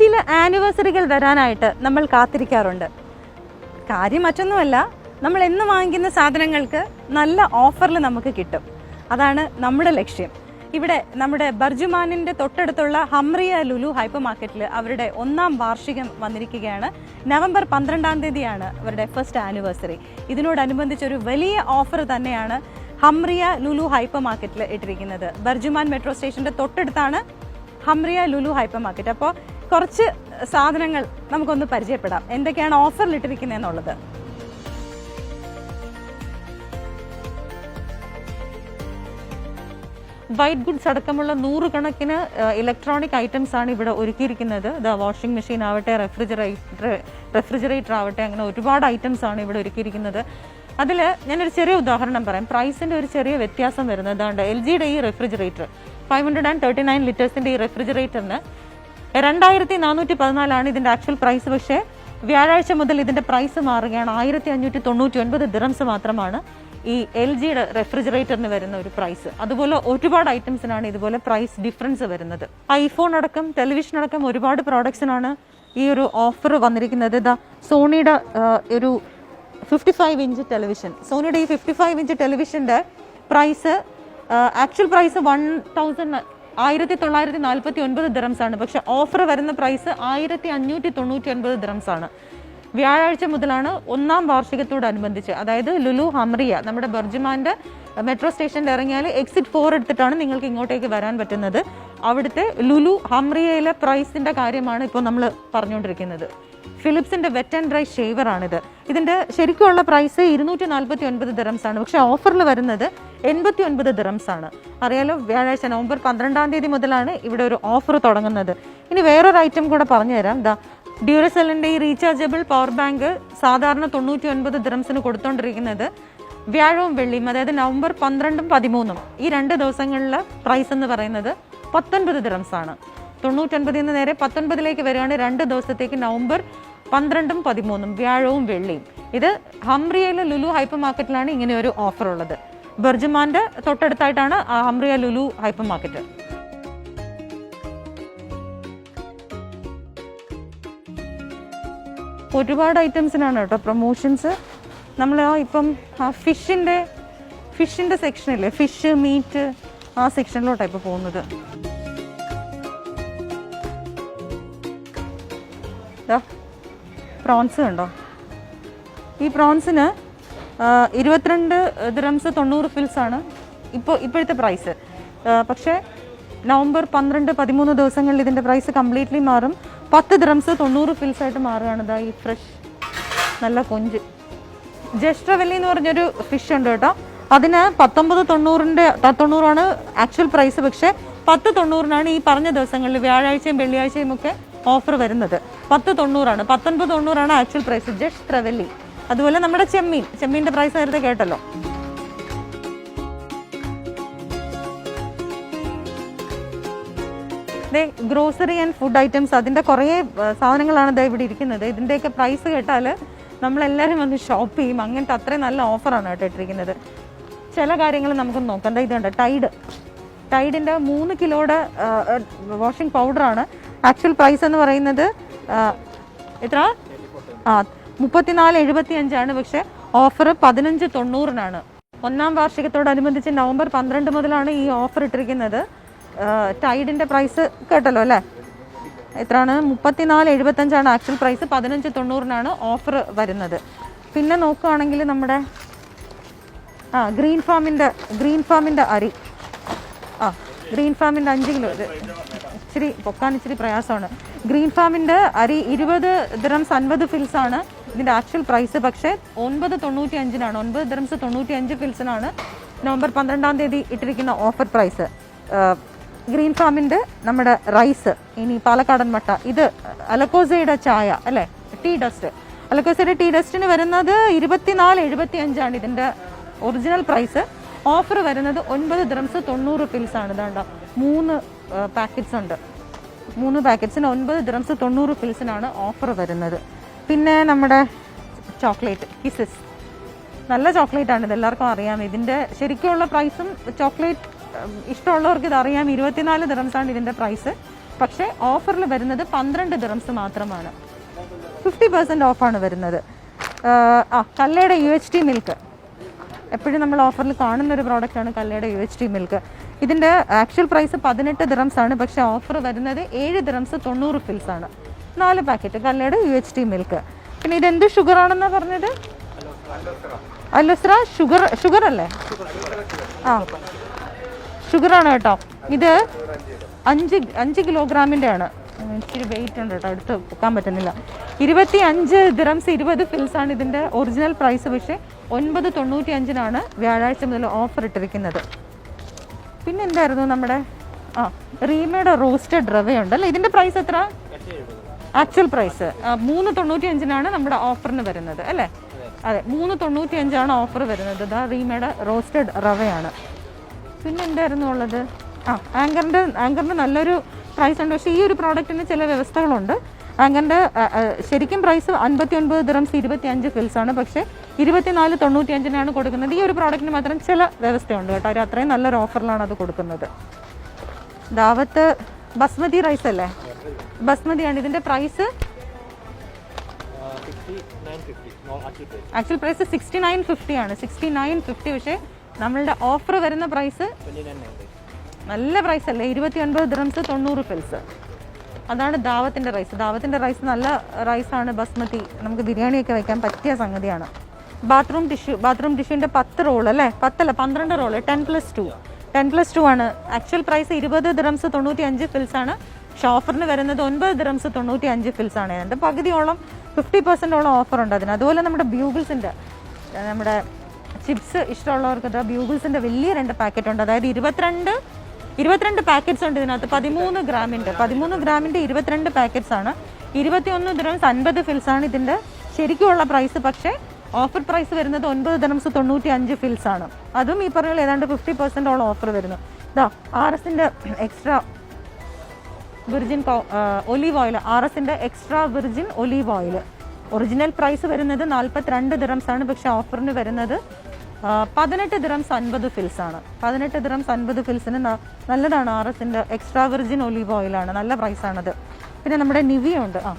ചില ആനിവേഴ്സറികൾ വരാനായിട്ട് നമ്മൾ കാത്തിരിക്കാറുണ്ട്. കാര്യം മറ്റൊന്നുമല്ല നമ്മൾ എന്ന് വാങ്ങിക്കുന്ന സാധനങ്ങൾക്ക് നല്ല ഓഫറിൽ നമുക്ക് കിട്ടും. അതാണ് നമ്മുടെ ലക്ഷ്യം. ഇവിടെ നമ്മുടെ ബർജുമാനിന്റെ തൊട്ടടുത്തുള്ള ഹംറിയ ലുലു ഹൈപ്പർ മാർക്കറ്റിൽ അവരുടെ ഒന്നാം വാർഷികം വന്നിരിക്കുകയാണ്. നവംബർ പന്ത്രണ്ടാം തീയതിയാണ് അവരുടെ ഫസ്റ്റ് ആനിവേഴ്സറി. ഇതിനോടനുബന്ധിച്ച് ഒരു വലിയ ഓഫർ തന്നെയാണ് ഹംറിയ ലുലു ഹൈപ്പർ മാർക്കറ്റിൽ ഇട്ടിരിക്കുന്നത്. ബർജുമാൻ മെട്രോ സ്റ്റേഷന്റെ തൊട്ടടുത്താണ് ഹംറിയ ലുലു ഹൈപ്പർ മാർക്കറ്റ് അപ്പോൾ കുറച്ച് സാധനങ്ങൾ നമുക്കൊന്ന് പരിചയപ്പെടാം. എന്തൊക്കെയാണ് ഓഫറിൽ ഇട്ടിരിക്കുന്നത് എന്നുള്ളത് വൈറ്റ് ഗുഡ്സ് അടക്കമുള്ള നൂറുകണക്കിന് ഇലക്ട്രോണിക് ഐറ്റംസ് ആണ് ഇവിടെ ഒരുക്കിയിരിക്കുന്നത്. ദ വാഷിംഗ് മെഷീൻ ആവട്ടെ റെഫ്രിജറേറ്റർ റെഫ്രിജറേറ്റർ ആവട്ടെ അങ്ങനെ ഒരുപാട് ഐറ്റംസ് ആണ് ഇവിടെ ഒരുക്കിയിരിക്കുന്നത്. അതിൽ ഞാനൊരു ചെറിയ ഉദാഹരണം പറയാം. പ്രൈസിന്റെ ഒരു ചെറിയ വ്യത്യാസം വരുന്നത്. അതാണ്ട് എൽ ജിയുടെ ഈ refrigerator five hundred and thirty nine ലിറ്റേഴ്സിന്റെ ഈ റെഫ്രിജറേറ്ററിന് രണ്ടായിരത്തി നാനൂറ്റി പതിനാലാണ് ഇതിന്റെ ആക്ച്വൽ പ്രൈസ് പക്ഷേ വ്യാഴാഴ്ച മുതൽ ഇതിന്റെ പ്രൈസ് മാറുകയാണ്. ആയിരത്തി അഞ്ഞൂറ്റി തൊണ്ണൂറ്റി ഒൻപത് ദിറംസ് മാത്രമാണ് ഈ എൽ ജിയുടെ റെഫ്രിജറേറ്ററിന് വരുന്ന ഒരു പ്രൈസ് അതുപോലെ ഒരുപാട് ഐറ്റംസിനാണ് ഇതുപോലെ പ്രൈസ് ഡിഫറൻസ് വരുന്നത്. ഐഫോൺ അടക്കം ടെലിവിഷൻ അടക്കം ഒരുപാട് പ്രോഡക്ട്സിനാണ് ഈ ഒരു ഓഫർ വന്നിരിക്കുന്നത്. ഇതാ സോണിയുടെ ഒരു ഫിഫ്റ്റി ഫൈവ് ഇഞ്ച് ടെലിവിഷൻ സോണിയുടെ ഈ fifty five inch ടെലിവിഷന്റെ price actual price one thousand ആയിരത്തി തൊള്ളായിരത്തി നാൽപ്പത്തി ഒൻപത് ദിറംസ് ആണ്. പക്ഷെ ഓഫർ വരുന്ന പ്രൈസ് ആയിരത്തി അഞ്ഞൂറ്റി തൊണ്ണൂറ്റി ഒൻപത് ദിറംസ് ആണ്. വ്യാഴാഴ്ച മുതലാണ് ഒന്നാം വാർഷികത്തോടനുബന്ധിച്ച് അതായത് ലുലു ഹംറിയ നമ്മുടെ ബർജുമാന്റെ മെട്രോ സ്റ്റേഷനിൽ ഇറങ്ങിയാൽ എക്സിറ്റ് ഫോർ എടുത്തിട്ടാണ് നിങ്ങൾക്ക് ഇങ്ങോട്ടേക്ക് വരാൻ പറ്റുന്നത്. അവിടുത്തെ ലുലു ഹംറിയയിലെ പ്രൈസിന്റെ കാര്യമാണ് ഇപ്പോൾ നമ്മൾ പറഞ്ഞുകൊണ്ടിരിക്കുന്നത്. ഫിലിപ്സിന്റെ വെറ്റ് ആൻഡ് ഡ്രൈ ഷേവർ ആണിത്. ഇതിന്റെ ശരിക്കുള്ള പ്രൈസ് ഇരുന്നൂറ്റി നാൽപ്പത്തി ഒൻപത് ദിറംസ് ആണ്. പക്ഷെ ഓഫറിൽ വരുന്നത് എൺപത്തി ഒൻപത് ദിറംസ് ആണ്. അറിയാലോ വ്യാഴാഴ്ച നവംബർ പന്ത്രണ്ടാം തീയതി മുതലാണ് ഇവിടെ ഒരു ഓഫർ തുടങ്ങുന്നത്. ഇനി വേറൊരു ഐറ്റം കൂടെ പറഞ്ഞുതരാം. ദാ ഡ്യൂറസെല്ലിന്റെ ഈ റീചാർജബിൾ പവർ ബാങ്ക് സാധാരണ തൊണ്ണൂറ്റി ഒൻപത് ദിറംസിന് കൊടുത്തോണ്ടിരിക്കുന്നത് വ്യാഴവും വെള്ളിയും അതായത് നവംബർ പന്ത്രണ്ടും പതിമൂന്നും. ഈ രണ്ട് ദിവസങ്ങളിലെ പ്രൈസ് എന്ന് പറയുന്നത് പത്തൊൻപത് ദിറംസ് ആണ്. തൊണ്ണൂറ്റൊൻപതിൽ നിന്ന് നേരെ പത്തൊൻപതിലേക്ക് വരികയാണ് രണ്ട് ദിവസത്തേക്ക് നവംബർ പന്ത്രണ്ടും പതിമൂന്നും വ്യാഴവും വെള്ളിയും. ഇത് ഹംറിയയിലെ ലുലു ഹൈപ്പർ മാർക്കറ്റിലാണ് ഇങ്ങനെ ഒരു ഓഫർ ഉള്ളത്. ബർജുമാന്റെ തൊട്ടടുത്തായിട്ടാണ് ഹംറിയ ലുലു ഹൈപ്പർ മാർക്കറ്റ് ഒരുപാട് ഐറ്റംസിനാണ് കേട്ടോ പ്രൊമോഷൻസ്. നമ്മൾ ഇപ്പം ഫിഷിന്റെ ഫിഷിന്റെ സെക്ഷനില്ലേ ഫിഷ് മീറ്റ് ആ സെക്ഷനിലോട്ടാണ് ഇപ്പോൾ പോകുന്നത്. പ്രോൺസ് കണ്ടോ? ഈ പ്രോൺസിന് ഇരുപത്തിരണ്ട് ദ്രംസ് തൊണ്ണൂറ് ഫിൽസ് ആണ് ഇപ്പോൾ ഇപ്പോഴത്തെ പ്രൈസ് പക്ഷേ നവംബർ പന്ത്രണ്ട് പതിമൂന്ന് ദിവസങ്ങളിൽ ഇതിന്റെ പ്രൈസ് കംപ്ലീറ്റ്ലി മാറും. പത്ത് ദ്രംസ് തൊണ്ണൂറ് ഫിൽസ് ആയിട്ട് മാറുകയാണ്. ഇതാ ഈ ഫ്രഷ് നല്ല കൊഞ്ച്. ജസ്ട്രവല്ലി എന്ന് പറഞ്ഞൊരു ഫിഷ് ഉണ്ട് കേട്ടോ. അതിന് പത്തൊമ്പത് തൊണ്ണൂറിന്റെ തൊണ്ണൂറാണ് ആക്ച്വൽ പ്രൈസ് പക്ഷേ പത്ത് തൊണ്ണൂറിനാണ് ഈ പറഞ്ഞ ദിവസങ്ങളിൽ വ്യാഴാഴ്ചയും വെള്ളിയാഴ്ചയും ഒക്കെ ഓഫർ വരുന്നത്. പത്ത് തൊണ്ണൂറാണ്. പത്തൊൻപത് തൊണ്ണൂറാണ് ആക്ച്വൽ പ്രൈസ് ജസ്റ്റ് ട്രവല്ലി അതുപോലെ നമ്മുടെ ചെമ്മീൻ. ചെമ്മീന്റെ പ്രൈസ് നേരത്തെ കേട്ടല്ലോ. ദേ ഗ്രോസറി ആൻഡ് ഫുഡ് ഐറ്റംസ് അതിന്റെ കുറേ സാധനങ്ങളാണ് ദേ ഇവിടെ ഇരിക്കുന്നത്. ഇതിന്റെയൊക്കെ പ്രൈസ് കേട്ടാൽ നമ്മളെല്ലാവരും വന്ന് ഷോപ്പ് ചെയ്യും. അങ്ങനത്തെ അത്രയും നല്ല ഓഫറാണ് കേട്ടോ ഇട്ടിരിക്കുന്നത്. ചില കാര്യങ്ങൾ നമുക്ക് നോക്കാം. എന്താ ഇതുണ്ട് ടൈഡ് ടൈഡിന്റെ മൂന്ന് കിലോയുടെ വാഷിംഗ് പൗഡറാണ് ആക്ച്വൽ പ്രൈസ് എന്ന് പറയുന്നത് എത്ര? ആ മുപ്പത്തിനാല് എഴുപത്തി അഞ്ചാണ് പക്ഷേ ഓഫർ പതിനഞ്ച് തൊണ്ണൂറിനാണ്. ഒന്നാം വാർഷികത്തോടനുബന്ധിച്ച് നവംബർ പന്ത്രണ്ട് മുതലാണ് ഈ ഓഫർ ഇട്ടിരിക്കുന്നത്. ടൈഡിന്റെ പ്രൈസ് കേട്ടല്ലോ അല്ലേ? എത്രയാണ്? മുപ്പത്തിനാല് എഴുപത്തഞ്ചാണ് ആക്ച്വൽ പ്രൈസ് പതിനഞ്ച് തൊണ്ണൂറിനാണ് ഓഫർ വരുന്നത്. പിന്നെ നോക്കുകയാണെങ്കിൽ നമ്മുടെ ആ ഗ്രീൻ ഫാമിന്റെ ഗ്രീൻ ഫാമിന്റെ അരി. ആ ഗ്രീൻ ഫാമിന്റെ അഞ്ച് കിലോ. ഇച്ചിരി പൊക്കാൻ ഇച്ചിരി പ്രയാസമാണ്. ഗ്രീൻ ഫാമിന്റെ അരി ഇരുപത് ദിറംസ് അൻപത് ഫിൽസാണ് ഇതിന്റെ ആക്ച്വൽ പ്രൈസ് പക്ഷേ ഒൻപത് തൊണ്ണൂറ്റി അഞ്ചിനാണ് ഒൻപത് ദിറംസ് തൊണ്ണൂറ്റി അഞ്ച് ഫിൽസിനാണ് നവംബർ പന്ത്രണ്ടാം തീയതി ഇട്ടിരിക്കുന്ന ഓഫർ പ്രൈസ് ഗ്രീൻ ഫാമിന്റെ നമ്മുടെ റൈസ് ഇനി പാലക്കാടൻ മട്ട. ഇത് അലക്കോസയുടെ ചായ അല്ലേ? ടീ ഡസ്റ്റ് അലക്കോസയുടെ ടീ ഡസ്റ്റിന് വരുന്നത് ഇരുപത്തിനാല് എഴുപത്തി അഞ്ചാണ് ഇതിന്റെ ഒറിജിനൽ പ്രൈസ് ഓഫർ വരുന്നത് ഒൻപത് ദ്രംസ് തൊണ്ണൂറ് ഫിൽസാണ് ഇതാണ്ട മൂന്ന് പാക്കറ്റ്സ് ഉണ്ട്. മൂന്ന് പാക്കറ്റ്സിന് ഒൻപത് ദ്രംസ് തൊണ്ണൂറ് ഫിൽസിനാണ് ഓഫർ വരുന്നത്. പിന്നെ നമ്മുടെ ചോക്ലേറ്റ് കിസസ് നല്ല ചോക്ലേറ്റ് ആണ് ഇത് എല്ലാവർക്കും അറിയാം. ഇതിന്റെ ശരിക്കുള്ള പ്രൈസും ചോക്ലേറ്റ് ഇഷ്ടമുള്ളവർക്ക് ഇത് അറിയാം. ഇരുപത്തിനാല് ദിറംസാണ് ഇതിന്റെ പ്രൈസ് പക്ഷേ ഓഫറിൽ വരുന്നത് പന്ത്രണ്ട് ദിറംസ് മാത്രമാണ്. ഫിഫ്റ്റി പെർസെന്റ് ഓഫാണ് വരുന്നത്. ആ, കല്ലയുടെ യു എച്ച് ടി മിൽക്ക് എപ്പോഴും നമ്മൾ ഓഫറിൽ കാണുന്ന ഒരു പ്രോഡക്റ്റാണ് കല്ലയുടെ യു എച്ച് ടി മിൽക്ക് ഇതിന്റെ ആക്ച്വൽ പ്രൈസ് പതിനെട്ട് ആണ്. പക്ഷേ ഓഫർ വരുന്നത് ഏഴ് ദിറംസ് തൊണ്ണൂറ് ഫിൽസ് ആണ്. നാല് പാക്കറ്റ് കല്ലയുടെ യു എച്ച് ടി മിൽക്ക് പിന്നെ ഇതെന്ത് ഷുഗർ ആണെന്നാണ് പറഞ്ഞത്? അലോസ്ര ഷുഗർ ഷുഗർ അല്ലേ? ആ. ഷുഗറാണ് കേട്ടോ. ഇത് അഞ്ച് അഞ്ച് കിലോഗ്രാമിന്റെ ആണ് ഇച്ചിരി വെയിറ്റ് ഉണ്ട് കേട്ടോ എടുത്ത് വെക്കാൻ പറ്റുന്നില്ല. ഇരുപത്തി അഞ്ച് ദിറംസ് ഇരുപത് ഫിൽസ് ആണ് ഇതിന്റെ ഒറിജിനൽ പ്രൈസ് പക്ഷേ ഒൻപത് തൊണ്ണൂറ്റി അഞ്ചിനാണ് വ്യാഴാഴ്ച മുതൽ ഓഫർ ഇട്ടിരിക്കുന്നത്. പിന്നെ എന്തായിരുന്നു നമ്മുടെ? ആ റീമയുടെ റോസ്റ്റഡ് റവയുണ്ട് അല്ലേ ഇതിന്റെ പ്രൈസ് എത്ര? ആക്ച്വൽ പ്രൈസ് മൂന്ന് തൊണ്ണൂറ്റി അഞ്ചിനാണ് നമ്മുടെ ഓഫറിന് വരുന്നത് അല്ലേ? അതെ മൂന്ന് തൊണ്ണൂറ്റി അഞ്ചാണ് ഓഫർ വരുന്നത്. ഇതാ റീമയുടെ റോസ്റ്റഡ് റവയാണ്. പിന്നെ എന്തായിരുന്നു ഉള്ളത്? ആ ആങ്കറിന്റെ ആങ്കറിന്റെ നല്ലൊരു പ്രൈസ് ഉണ്ട്. പക്ഷേ ഈ ഒരു പ്രോഡക്റ്റിന് ചില വ്യവസ്ഥകളുണ്ട്. ആങ്കറിന്റെ ശരിക്കും പ്രൈസ് അൻപത്തി ഒൻപത് ദിറംസ് ഇരുപത്തി അഞ്ച് ഫിൽസ് ആണ്. പക്ഷേ ഇരുപത്തിനാല് തൊണ്ണൂറ്റി അഞ്ചിനാണ് കൊടുക്കുന്നത്. ഈ ഒരു പ്രോഡക്റ്റിന് മാത്രം ചില വ്യവസ്ഥയുണ്ട് കേട്ടോ. അവർ അത്രയും നല്ലൊരു ഓഫറിലാണ് അത് കൊടുക്കുന്നത്. ദാവത്ത് ബസ്മതി റൈസ് അല്ലേ? ബസ്മതിയാണ്. ഇതിന്റെ price actual price sixty nine fifty ആണ്. സിക്സ്റ്റി നയൻ ഫിഫ്റ്റി പക്ഷേ നമ്മളുടെ ഓഫർ വരുന്ന പ്രൈസ് നല്ല പ്രൈസ് അല്ലേ? ഇരുപത്തി ഒൻപത് ദിറംസ് തൊണ്ണൂറ് ഫിൽസ് അതാണ് ദാവത്തിന്റെ റൈസ് ദാവത്തിന്റെ റൈസ് നല്ല റൈസാണ് ബസ്മതി നമുക്ക് ബിരിയാണിയൊക്കെ വെക്കാൻ പറ്റിയ സംഗതിയാണ്. ബാത്റൂം ടിഷ്യൂ ബാത്റൂം ടിഷ്യൂവിന്റെ പത്ത് റോൾ അല്ലേ? പത്തല്ല പന്ത്രണ്ട് roll ten plus two ten plus two ആണ്. ആക്ച്വൽ പ്രൈസ് ഇരുപത് ദിറംസ് തൊണ്ണൂറ്റി അഞ്ച് ഫിൽസ് ഓഫറിന് വരുന്നത് ഒൻപത് ദിറംസ് തൊണ്ണൂറ്റി അഞ്ച് ഫിൽസ് ആണ്. അതിന്റെ പകുതിയോളം ഫിഫ്റ്റി പെർസെന്റോളം ഓഫർ ഉണ്ട്. അതിന് അതുപോലെ നമ്മുടെ ബ്യൂഗിൾസിന്റെ നമ്മുടെ ചിപ്സ് ഇഷ്ടമുള്ളവർക്ക് ബ്യൂഗിൾസിന്റെ വലിയ രണ്ട് പാക്കറ്റ് ഉണ്ട്. അതായത് ഇരുപത്തിരണ്ട് ഇരുപത്തിരണ്ട് പാക്കറ്റ്സ് ഉണ്ട് ഇതിനകത്ത്. പതിമൂന്ന് ഗ്രാമിന്റെ പതിമൂന്ന് ഗ്രാമിന്റെ ഇരുപത്തിരണ്ട് പാക്കറ്റ്സ് ആണ്. ഇരുപത്തിയൊന്ന് ദിറംസ് അൻപത് ഫിൽസ് ആണ് ഇതിന്റെ ശരിക്കുമുള്ള പ്രൈസ് പക്ഷേ ഓഫർ പ്രൈസ് വരുന്നത് ഒൻപത് ദിറംസ് തൊണ്ണൂറ്റി അഞ്ച് ഫിൽസ് ആണ്. അതും ഈ പറഞ്ഞ ഏതാണ്ട് ഫിഫ്റ്റി പെർസെന്റോളം ഓഫർ വരുന്നു. ഇതാ ആർ എസിന്റെ extra virgin olive oil R എസിന്റെ extra virgin olive oil original price വരുന്നത് നാൽപ്പത്തിരണ്ട് ആണ്. പക്ഷെ ഓഫറിന് വരുന്നത് പതിനെട്ട് ദിറംസ് അൻപത് ഫിൽസ് ആണ്. പതിനെട്ട് ദിറംസ് അൻപത് ഫിൽസിന് നല്ലതാണ് ആർ എസിന്റെ എക്സ്ട്രാ വിർജിൻ ഒലീവ് ഓയിലാണ് നല്ല പ്രൈസ് പ്രൈസാണത് പിന്നെ നമ്മുടെ നിവിയ ഉണ്ട്. ആ.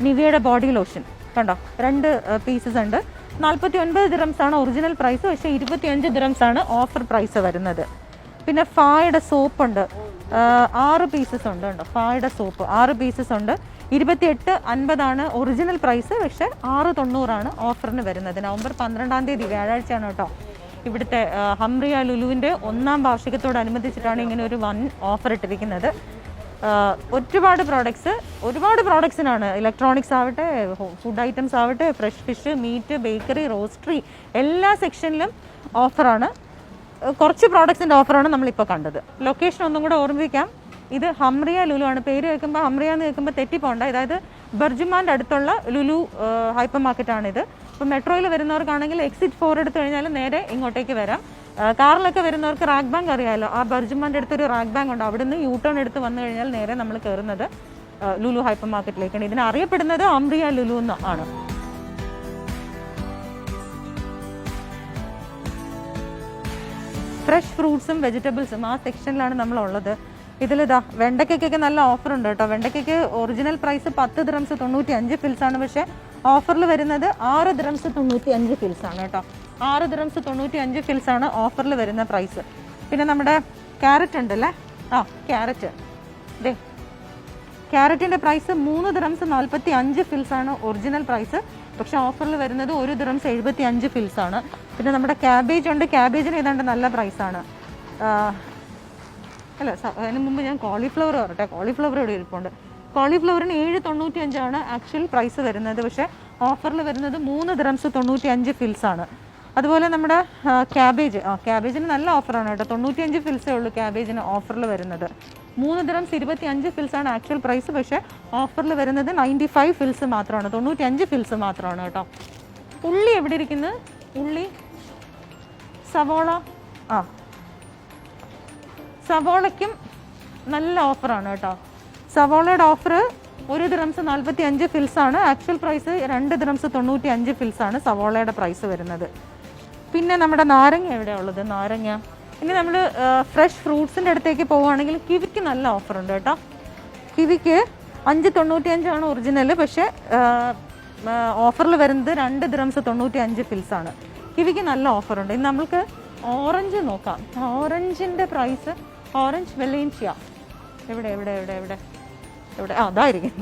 നിവിയയുടെ ബോഡി ലോഷൻ കണ്ടോ? രണ്ട് പീസസ് ഉണ്ട്. നാൽപ്പത്തി ഒൻപത് ദിറംസ് ആണ് ഒറിജിനൽ പ്രൈസ് പക്ഷേ ഇരുപത്തിയഞ്ച് ദിറംസ് ആണ് ഓഫർ പ്രൈസ് വരുന്നത്. പിന്നെ ഫായുടെ സോപ്പ് ഉണ്ട്. ആ, ആറ് പീസസ് ഉണ്ട് കേട്ടോ. ഫായുടെ സോപ്പ് ആറ് പീസസ് ഉണ്ട്. ഇരുപത്തിയെട്ട് അൻപതാണ് ഒറിജിനൽ പ്രൈസ് പക്ഷെ ആറ് തൊണ്ണൂറാണ് ഓഫറിന് വരുന്നത്. നവംബർ പന്ത്രണ്ടാം തീയതി വ്യാഴാഴ്ചയാണ് കേട്ടോ. ഇവിടുത്തെ ഹംറിയ ലുലുവിന്റെ ഒന്നാം വാർഷികത്തോടനുബന്ധിച്ചിട്ടാണ് ഇങ്ങനെ ഒരു വൺ ഓഫർ ഇട്ടിരിക്കുന്നത്. ഒരുപാട് പ്രോഡക്ട്സ് ഒരുപാട് പ്രോഡക്ട്സിനാണ് ഇലക്ട്രോണിക്സ് ആവട്ടെ ഫുഡ് ഐറ്റംസ് ആവട്ടെ fresh fish meat bakery roastery എല്ലാ സെക്ഷനിലും ഓഫറാണ് കുറച്ച് പ്രോഡക്ട്സിന്റെ ഓഫറാണ് നമ്മളിപ്പോൾ കണ്ടത്. ലൊക്കേഷൻ ഒന്നും കൂടെ ഓർമ്മിപ്പിക്കാം. ഇത് ഹംറിയ ലുലു ആണ്. പേര് കേൾക്കുമ്പോൾ ഹംറിയ എന്ന് കേൾക്കുമ്പോൾ തെറ്റിപ്പോണ്ട. അതായത് ബർജുമാന്റെ അടുത്തുള്ള ലുലു ഹൈപ്പർ മാർക്കറ്റാണിത് ഇപ്പോൾ മെട്രോയിൽ വരുന്നവർക്കാണെങ്കിൽ എക്സിറ്റ് ഫോർ എടുത്തു കഴിഞ്ഞാൽ നേരെ ഇങ്ങോട്ടേക്ക് വരാം. കാറിലൊക്കെ വരുന്നവർക്ക് റാക്ക് ബാങ്ക് അറിയാമല്ലോ ആ ബർജുമാന്റെ അടുത്തൊരു റാക്ക് ബാങ്ക് ഉണ്ട്. അവിടുന്ന് യൂ ടേൺ എടുത്ത് വന്നു കഴിഞ്ഞാൽ നേരെ നമ്മൾ കയറുന്നത് ലുലു ഹൈപ്പർ മാർക്കറ്റിലേക്കാണ് ഇതിനറിയപ്പെടുന്നത് അംറിയ ലുലു എന്ന് ഫ്രഷ് ഫ്രൂട്ട്സും വെജിറ്റബിൾസും ആ സെക്ഷനിലാണ് നമ്മളുള്ളത്. ഇതിലിതാ വെണ്ടയ്ക്കൊക്കെ നല്ല ഓഫർ ഉണ്ട് കേട്ടോ. വെണ്ടയ്ക്കൊക്കെ ഒറിജിനൽ പ്രൈസ് പത്ത് ദ്രംസ് തൊണ്ണൂറ്റി അഞ്ച് ആണ്. പക്ഷേ ഓഫറിൽ വരുന്നത് ആറ് ദ്രംസ് തൊണ്ണൂറ്റി അഞ്ച് ആണ് കേട്ടോ. ആറ് ദ്രംസ് തൊണ്ണൂറ്റി അഞ്ച് ആണ് ഓഫറിൽ വരുന്ന പ്രൈസ് പിന്നെ നമ്മുടെ ക്യാരറ്റ് ഉണ്ടല്ലേ? ആ ക്യാരറ്റ് ദേ ക്യാരറ്റിന്റെ പ്രൈസ് മൂന്ന് ദ്രംസ് നാൽപ്പത്തി അഞ്ച് ആണ് ഒറിജിനൽ പ്രൈസ് പക്ഷെ ഓഫറിൽ വരുന്നത് ഒരു ദിറംസ് എഴുപത്തി അഞ്ച് ആണ്. പിന്നെ നമ്മുടെ ക്യാബേജ് ഉണ്ട്. ക്യാബേജിന് ഏതാണ്ട് നല്ല പ്രൈസാണ് അല്ല അതിന് മുമ്പ് ഞാൻ കോളിഫ്ലവർ പറയട്ടെ കോളിഫ്ലവർ ഇവിടെ ഇരിപ്പുണ്ട്. കോളിഫ്ലവറിന് ഏഴ് തൊണ്ണൂറ്റി അഞ്ചാണ് ആക്ച്വൽ പ്രൈസ് വരുന്നത്. പക്ഷേ ഓഫറിൽ വരുന്നത് മൂന്ന് ദ്രംസ് തൊണ്ണൂറ്റി അഞ്ച് ആണ്. അതുപോലെ നമ്മുടെ ക്യാബേജ് ആ ക്യാബേജിന് നല്ല ഓഫറാണ് കേട്ടോ. തൊണ്ണൂറ്റിയഞ്ച് ഫിൽസേ ഉള്ളൂ ക്യാബേജിന് ഓഫറിൽ വരുന്നത്. മൂന്ന് ദിറംസ് ഇരുപത്തി അഞ്ച് ഫിൽസ് ആണ് ആക്ച്വൽ പ്രൈസ് പക്ഷേ ഓഫറിൽ വരുന്നത് നയന്റി ഫൈവ് ഫിൽസ് മാത്രമാണ്. തൊണ്ണൂറ്റി അഞ്ച് ഫിൽസ് മാത്രമാണ് കേട്ടോ. ഉള്ളി എവിടെ ഇരിക്കുന്നത് ഉള്ളി സവോള ആ. സവോളയ്ക്കും നല്ല ഓഫറാണ് കേട്ടോ. സവോളയുടെ ഓഫർ ഒരു ദിറംസ് നാൽപ്പത്തി അഞ്ച് ഫിൽസ് ആണ്. ആക്ച്വൽ പ്രൈസ് രണ്ട് ദിറംസ് തൊണ്ണൂറ്റി അഞ്ച് ഫിൽസ് ആണ് സവോളയുടെ പ്രൈസ് വരുന്നത്. പിന്നെ നമ്മുടെ നാരങ്ങ എവിടെയാണ് ഉള്ളത്? നാരങ്ങ. ഇനി നമ്മൾ ഫ്രഷ് ഫ്രൂട്ട്സിന്റെ അടുത്തേക്ക് പോവുകയാണെങ്കിൽ കിവിക്ക് നല്ല ഓഫർ ഉണ്ട് കേട്ടോ. കിവിക്ക് അഞ്ച് തൊണ്ണൂറ്റി അഞ്ചാണ് ഒറിജിനൽ പക്ഷേ ഓഫറിൽ വരുന്നത് രണ്ട് ദ്രംസ് തൊണ്ണൂറ്റി അഞ്ച് ഫിൽസാണ് കിവിക്ക് നല്ല ഓഫർ ഉണ്ട്. ഇനി നമ്മൾക്ക് ഓറഞ്ച് നോക്കാം. ഓറഞ്ചിന്റെ പ്രൈസ് ഓറഞ്ച് വെള്ളയിൻഷ്യ എവിടെ എവിടെ എവിടെ എവിടെ? എവിടെ? ആ അതായിരിക്കും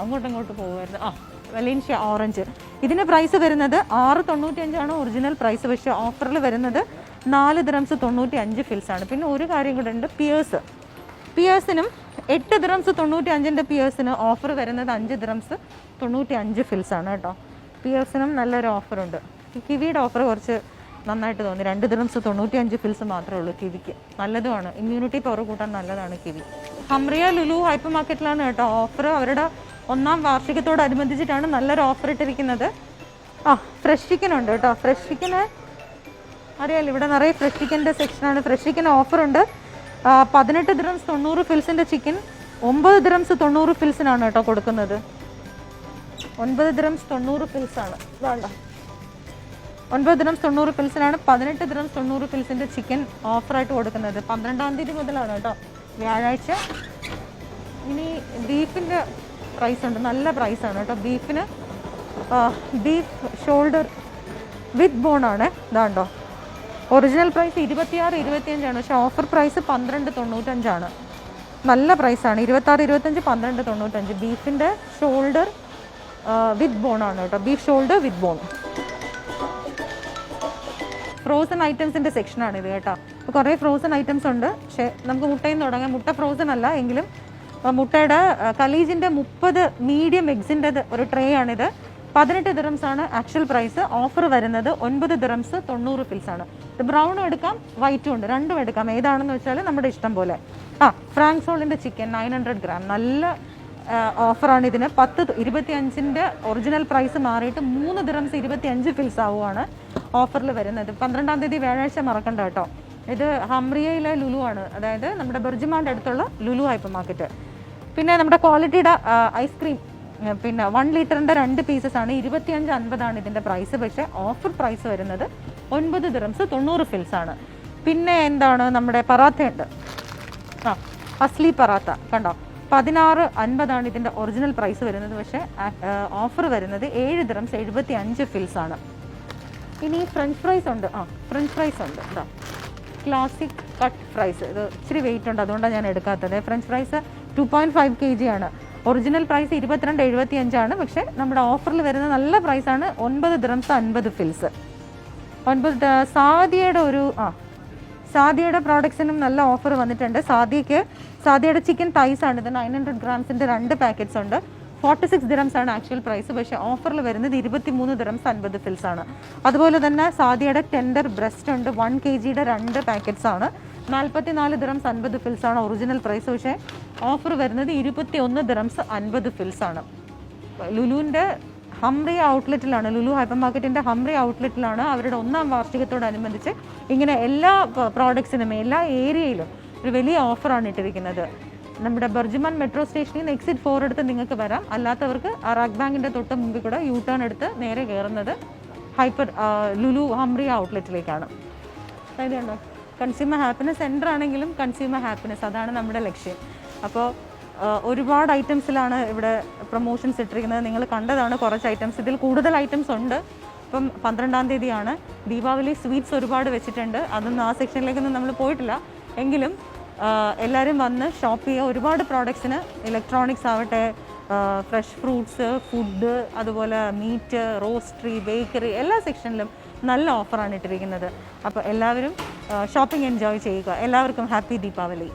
അങ്ങോട്ടും ഇങ്ങോട്ട് പോകുമായിരുന്നു ആ വെലേൻഷ്യ ഓറഞ്ച് ഇതിന്റെ പ്രൈസ് വരുന്നത് ആറ് തൊണ്ണൂറ്റി അഞ്ചാണ് ഒറിജിനൽ പ്രൈസ് പക്ഷേ ഓഫറിൽ വരുന്നത് നാല് ദ്രംസ് തൊണ്ണൂറ്റി അഞ്ച് ഫിൽസ് ആണ്. പിന്നെ ഒരു കാര്യം കൂടെ ഉണ്ട് പിയേഴ്സ് പിയേഴ്സിനും എട്ട് ദ്രംസ് തൊണ്ണൂറ്റി അഞ്ചിന്റെ പിയേഴ്സിന് ഓഫർ വരുന്നത് അഞ്ച് ദ്രംസ് തൊണ്ണൂറ്റി അഞ്ച് ഫിൽസ് ആണ് കേട്ടോ. പിയേഴ്സിനും നല്ലൊരു ഓഫറുണ്ട് കിവിയുടെ ഓഫർ കുറച്ച് നന്നായിട്ട് തോന്നി. രണ്ട് ദ്രംസ് തൊണ്ണൂറ്റി അഞ്ച് ഫിൽസ് മാത്രമേ ഉള്ളൂ കിവിക്ക്. നല്ലതുമാണ്. ഇമ്മ്യൂണിറ്റി പവർ കൂട്ടാൻ നല്ലതാണ് കിവി. ഹംറിയ ലുലു ഹൈപ്പർ മാർക്കറ്റിലാണ് കേട്ടോ ഓഫർ അവരുടെ ഒന്നാം വാർഷികത്തോടനുബന്ധിച്ചിട്ടാണ് നല്ലൊരു ഓഫർ ഇട്ടിരിക്കുന്നത്. ആ ഫ്രഷ് ചിക്കൻ ഉണ്ട് കേട്ടോ. ഫ്രഷ് ചിക്കന് അറിയാലോ ഇവിടെ നിറയെ ഫ്രഷ് ചിക്കന്റെ സെക്ഷനാണ്. ഫ്രഷ് ചിക്കൻ ഓഫറുണ്ട് പതിനെട്ട് ദ്രംസ് തൊണ്ണൂറ് ഫിൽസിന്റെ ചിക്കൻ ഒമ്പത് ദ്രംസ് തൊണ്ണൂറ് ഫിൽസിനാണ് കേട്ടോ കൊടുക്കുന്നത്. ഒൻപത് ദ്രംസ് തൊണ്ണൂറ് ഫിൽസാണ് വേണ്ട ഒൻപത് ദ്രംസ് തൊണ്ണൂറ് ഫിൽസിനാണ് പതിനെട്ട് ദ്രംസ് തൊണ്ണൂറ് ഫിൽസിന്റെ ചിക്കൻ ഓഫറായിട്ട് കൊടുക്കുന്നത്. പന്ത്രണ്ടാം തീയതി മുതലാണ് കേട്ടോ വ്യാഴാഴ്ച. ഇനി ബീഫിന്റെ പ്രൈസ് ഉണ്ട് നല്ല പ്രൈസാണ് കേട്ടോ ബീഫിന്. ബീഫ് ഷോൾഡർ വിത്ത് ബോണാണ് ഇതാണ്ടോ? ഒറിജിനൽ പ്രൈസ് ഇരുപത്തിയാറ് ഇരുപത്തിയഞ്ചാണ്. പക്ഷേ ഓഫർ പ്രൈസ് പന്ത്രണ്ട് തൊണ്ണൂറ്റഞ്ചാണ്. നല്ല പ്രൈസാണ് ഇരുപത്താറ് ഇരുപത്തഞ്ച് പന്ത്രണ്ട് തൊണ്ണൂറ്റഞ്ച്. ബീഫിന്റെ ഷോൾഡർ വിത്ത് ബോൺ ആണ് കേട്ടോ. Beef shoulder with bone frozen ഐറ്റംസിന്റെ സെക്ഷനാണ് ഇത് കേട്ടോ. അപ്പോൾ കുറേ ഫ്രോസൺ ഐറ്റംസ് ഉണ്ട്. പക്ഷേ നമുക്ക് മുട്ടയിൽ നിന്ന് തുടങ്ങാം. മുട്ട ഫ്രോസൺ അല്ല എങ്കിലും മുട്ടയുടെ കലീജിന്റെ മുപ്പത് മീഡിയം എഗ്സിന്റെ ഒരു ട്രേ ആണിത്. പതിനെട്ട് ദിറംസ് ആണ് ആക്ച്വൽ പ്രൈസ് ഓഫർ വരുന്നത് ഒൻപത് ദിറംസ് തൊണ്ണൂറ് ഫിൽസ് ആണ്. ഇത് ബ്രൗണും എടുക്കാം വൈറ്റും ഉണ്ട്. രണ്ടും എടുക്കാം. ഏതാണെന്ന് വെച്ചാൽ നമ്മുടെ ഇഷ്ടം പോലെ. ആ ഫ്രാങ്ക് സോളിന്റെ ചിക്കൻ നയൻ ഹൺഡ്രഡ് ഗ്രാം നല്ല ഓഫറാണ് ഇതിന്. പത്ത് ഇരുപത്തി അഞ്ചിന്റെ ഒറിജിനൽ പ്രൈസ് മാറിയിട്ട് മൂന്ന് ദിറംസ് ഇരുപത്തി അഞ്ച് ഫിൽസ് ആവുകയാണ് ഓഫറിൽ വരുന്നത്. പന്ത്രണ്ടാം തീയതി വ്യാഴാഴ്ച മറക്കണ്ട കേട്ടോ. ഇത് ഹംറിയയിലെ ലുലു ആണ്. അതായത് നമ്മുടെ ബെർജിമാന്റെ അടുത്തുള്ള ലുലു ഹൈപ്പർ മാർക്കറ്റ് പിന്നെ നമ്മുടെ ക്വാളിറ്റിയുടെ ഐസ്ക്രീം പിന്നെ വൺ ലിറ്ററിന്റെ രണ്ട് പീസസ് ആണ്. ഇരുപത്തിയഞ്ച് അൻപതാണ് ഇതിന്റെ പ്രൈസ് പക്ഷേ ഓഫർ പ്രൈസ് വരുന്നത് ഒൻപത് ദിറംസ് തൊണ്ണൂറ് ഫിൽസ് ആണ്. പിന്നെ എന്താണ് നമ്മുടെ പറാത്തയുണ്ട് ആ അസ്ലി പറാത്ത കണ്ടോ? പതിനാറ് അൻപതാണ് ഇതിന്റെ ഒറിജിനൽ പ്രൈസ് വരുന്നത്. പക്ഷേ ഓഫർ വരുന്നത് ഏഴ് ദിറംസ് എഴുപത്തി അഞ്ച് ഫിൽസ് ആണ്. ഇനി ഫ്രഞ്ച് ഫ്രൈസ് ഉണ്ട്. ആ ഫ്രഞ്ച് ഫ്രൈസ് ഉണ്ട്. കേട്ടോ ക്ലാസിക് കട്ട് ഫ്രൈസ് ഇത് ഇച്ചിരി വെയിറ്റ് ഉണ്ട്. അതുകൊണ്ടാണ് ഞാൻ എടുക്കാത്തത്. French fries two point five K G ആണ്. ഒറിജിനൽ പ്രൈസ് ഇരുപത്തിരണ്ട് എഴുപത്തി അഞ്ചാണ് പക്ഷേ നമ്മുടെ ഓഫറിൽ വരുന്ന നല്ല പ്രൈസ് ആണ് ഒൻപത് ദ്രംസ് അൻപത് ഫിൽസ് ഒൻപത് സാദിയയുടെ ഒരു ആ സാദിയയുടെ പ്രോഡക്ട്സിനും നല്ല ഓഫർ വന്നിട്ടുണ്ട്. സാദിയക്ക് സാദിയയുടെ ചിക്കൻ തൈസ് ആണ്. ഇത് നയൻ ഹൺഡ്രഡ് ഗ്രാംസിന്റെ രണ്ട് പാക്കറ്റ്സ് ഉണ്ട്. ഫോർട്ടി സിക്സ് ദിറംസ് ആണ് ആക്ച്വൽ പ്രൈസ് പക്ഷേ ഓഫറിൽ വരുന്നത് ഇരുപത്തി മൂന്ന് ദിറംസ് അൻപത് ഫിൽസ് ആണ്. അതുപോലെ തന്നെ സാദിയയുടെ ടെൻഡർ ബ്രസ്റ്റ് ഉണ്ട്. വൺ കെ ജിയുടെ രണ്ട് പാക്കറ്റ്സ് ആണ്. നാൽപ്പത്തി നാല് ദിറംസ് അൻപത് ഫിൽസ് ആണ് ഒറിജിനൽ പ്രൈസ് പക്ഷേ ഓഫർ വരുന്നത് ഇരുപത്തി ഒന്ന് ദിറംസ് അൻപത് ഫിൽസ് ആണ്. ലുലുവിന്റെ ഹംറി ഔട്ട്ലെറ്റിലാണ് ലുലു ഹൈപ്പർ മാർക്കറ്റിന്റെ ഹംറി ഔട്ട്ലെറ്റിലാണ് അവരുടെ ഒന്നാം വാർഷികത്തോടനുബന്ധിച്ച് ഇങ്ങനെ എല്ലാ പ്രോഡക്ട്സിനും എല്ലാ ഏരിയയിലും ഒരു വലിയ ഓഫറാണ് ഇട്ടിരിക്കുന്നത്. നമ്മുടെ ബർജുമാൻ മെട്രോ സ്റ്റേഷനിൽ നിന്ന് എക്സിറ്റ് ഫോർ എടുത്ത് നിങ്ങൾക്ക് വരാം. അല്ലാത്തവർക്ക് ആ അറാഖ് ബാങ്കിന്റെ തൊട്ട് മുമ്പിൽ കൂടെ യു ടേൺ എടുത്ത് നേരെ കയറുന്നത് ഹൈപ്പർ ലുലു ഹംറി ഔട്ട്ലെറ്റിലേക്കാണ്. കണ്ടോ കൺസ്യൂമർ ഹാപ്പിനെസ് സെന്റർ ആണെങ്കിലും കൺസ്യൂമർ ഹാപ്പിനെസ് അതാണ് നമ്മുടെ ലക്ഷ്യം. അപ്പോൾ ഒരുപാട് ഐറ്റംസിലാണ് ഇവിടെ പ്രൊമോഷൻസ് ഇട്ടിരിക്കുന്നത്. നിങ്ങൾ കണ്ടതാണ് കുറച്ച് ഐറ്റംസ് ഇതിൽ കൂടുതൽ ഐറ്റംസ് ഉണ്ട്. ഇപ്പം പന്ത്രണ്ടാം തീയതിയാണ്. ദീപാവലി സ്വീറ്റ്സ് ഒരുപാട് വെച്ചിട്ടുണ്ട്. അതൊന്നും ആ സെക്ഷനിലേക്കൊന്നും നമ്മൾ പോയിട്ടില്ല. എങ്കിലും എല്ലാവരും വന്ന് ഷോപ്പ് ചെയ്യുക ഒരുപാട് പ്രോഡക്ട്സിന് ഇലക്ട്രോണിക്സ് ആവട്ടെ ഫ്രഷ് ഫ്രൂട്ട്സ് ഫുഡ് അതുപോലെ മീറ്റ് റോസ്റ്ററി ബേക്കറി എല്ലാ സെക്ഷനിലും നല്ല ഓഫറാണ് ഇട്ടിരിക്കുന്നത്. അപ്പോൾ എല്ലാവരും ഷോപ്പിംഗ് എൻജോയ് ചെയ്യുക. എല്ലാവർക്കും ഹാപ്പി ദീപാവലി.